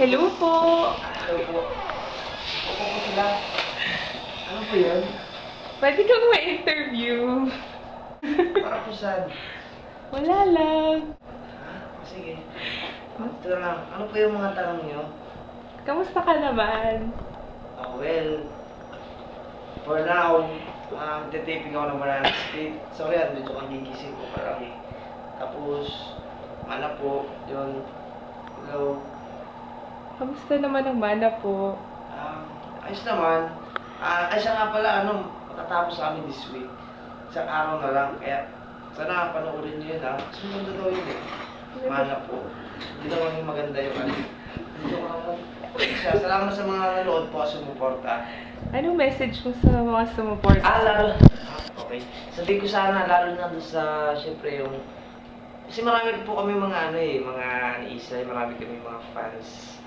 Hello po. Hello po. Opo po sila. Ano po yun? Pwede kang ma-interview. Para po saan? Wala lang. Ah, sige. Ito lang. Ano po yung mga tanong niyo? Kamusta ka naman? Ah, well, for now, um, titaping ako ng Maranang Street. Sorry, ah, medyo kang gigising ko parang eh. Tapos, mana po, yun. Hello. Kamusta naman ang mana po? Um, ayos naman. Ah, ay siya nga pala, ano, matatapos sa amin this week. Isang araw na lang. Kaya, sana panoorin niyo yun ha. Kasi maganda daw yun eh. Mana po. Hindi naman yung maganda yung ano. Hindi. Siya, salamat sa mga nanood po sumuporta. Anong message mo sa mga sumuporta? Ah, lalo. Ah, okay. Sabi ko sana, lalo na doon sa, syempre yung, kasi marami po kami mga ano eh, mga ni-Isay, marami kami mga fans.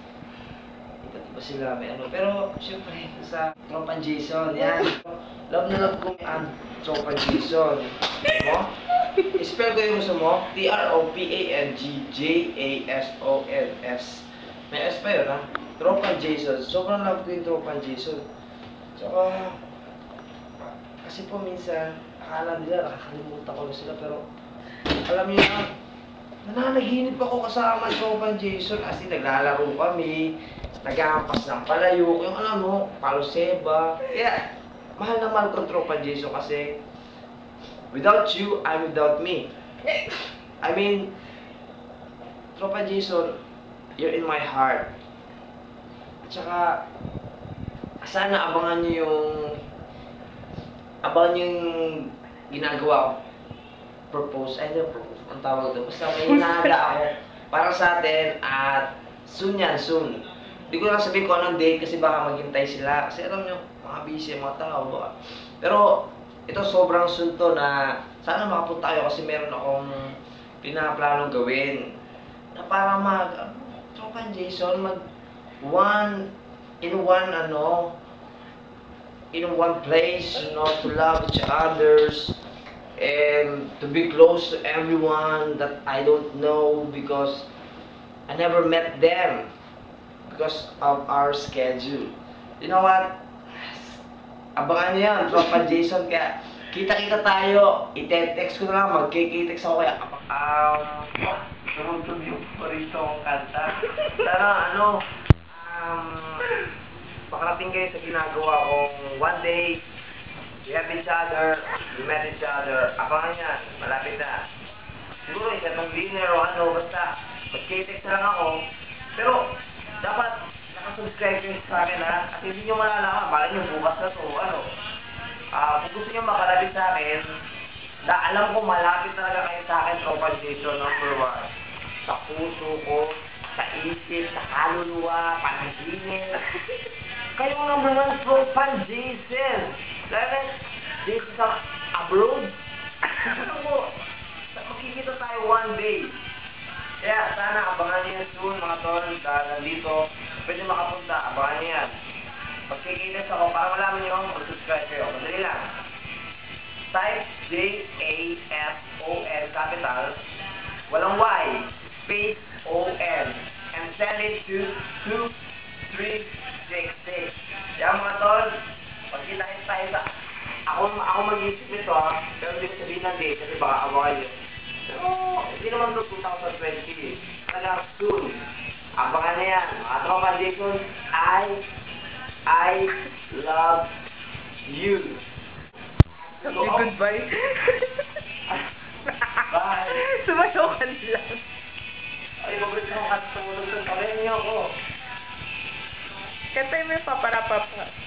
Iba't iba sila, may ano. Pero, syempre, sa Tropan Jason, yan. Love na love ko ang Tropan Jason. Mo? Spell ko yung gusto mo. T-R-O-P-A-N-G-J-A-S-O-N-S. May S pa yun, ha? Tropan Jason. Sobrang love ko yung Tropan Jason. Tsaka, kasi po minsan, akala nila nakakalimutan ko na sila, pero alam niyo na, nananaginip ako kasama si Tropan Jason. As in, naglalaro kami, nag-aampas ng palayok, yung alam mo, paloseba. Kaya, mahal na mahal ko ang Tropan Jason kasi without you, I'm without me. I mean, Tropa Jason, you're in my heart. At saka, sana abangan niyo yung abangan niyo yung ginagawa ko. Propose, ay hindi propose, ang tawag doon. Basta may hinahala ako para sa atin at soon yan, soon. Hindi ko lang sabihin kung anong date kasi baka maghintay sila. Kasi alam niyo, mga busy mga tao. Baka. Pero ito sobrang soon to na sana makapunta tayo kasi meron akong pinaplanong gawin na para mag uh, Tropan Jason mag one in one ano in one place you know to love each others and to be close to everyone that I don't know because I never met them because of our schedule. You know what? Abangan niyo yan Tropan Jason. Kaya kita-kita tayo. Ite-text ko na lang magkikitext ako kaya. Um tumutog yung paborito kong kanta? Sana ano um makarating kayo sa ginagawa kong one day we have each other we met each other. Abangan yan malapit na. Siguro isa tong dinner o ano basta magkitext na lang ako. Pero dapat nakasubscribe kayo sa akin ha? Kasi hindi nyo malalaman baka nyo bukas na to ano? Ah, kung gusto niyo makalapit sa akin, na alam ko malapit talaga kayo sa akin, Tropa Jason, number one. Sa puso ko, sa isip, sa kaluluwa, panaginip. kayo number one, Tropa Dahil, Jason sa abroad. Ano mo, makikita tayo one day. Kaya sana abangan niyo soon mga tol, dahil nandito, pwede makapunta, abangan niyo yan. Magkikinis ako para malaman nyo, mag-subscribe kayo. Madali lang. Type J-A-S-O-N capital, walang Y, space O-N, and send it to 2366. Ako, mag-isip nito ha, pero hindi ko sabihin ng date kasi baka awakan yun. Pero, hindi naman to 2020. Talaga soon. Abangan na yan. Mga tropa Jason, I I love you. Say goodbye. Bye. Sumayaw ka lang. Ay, mabalik ako at tumulog sa ako. Kantay mo yung paparapapa.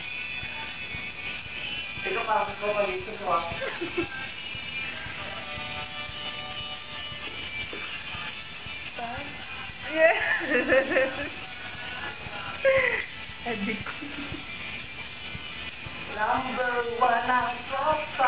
Ito para sa ko dito ko ah. Yeah. Adik ko. Number one ang top foundation. Yeah.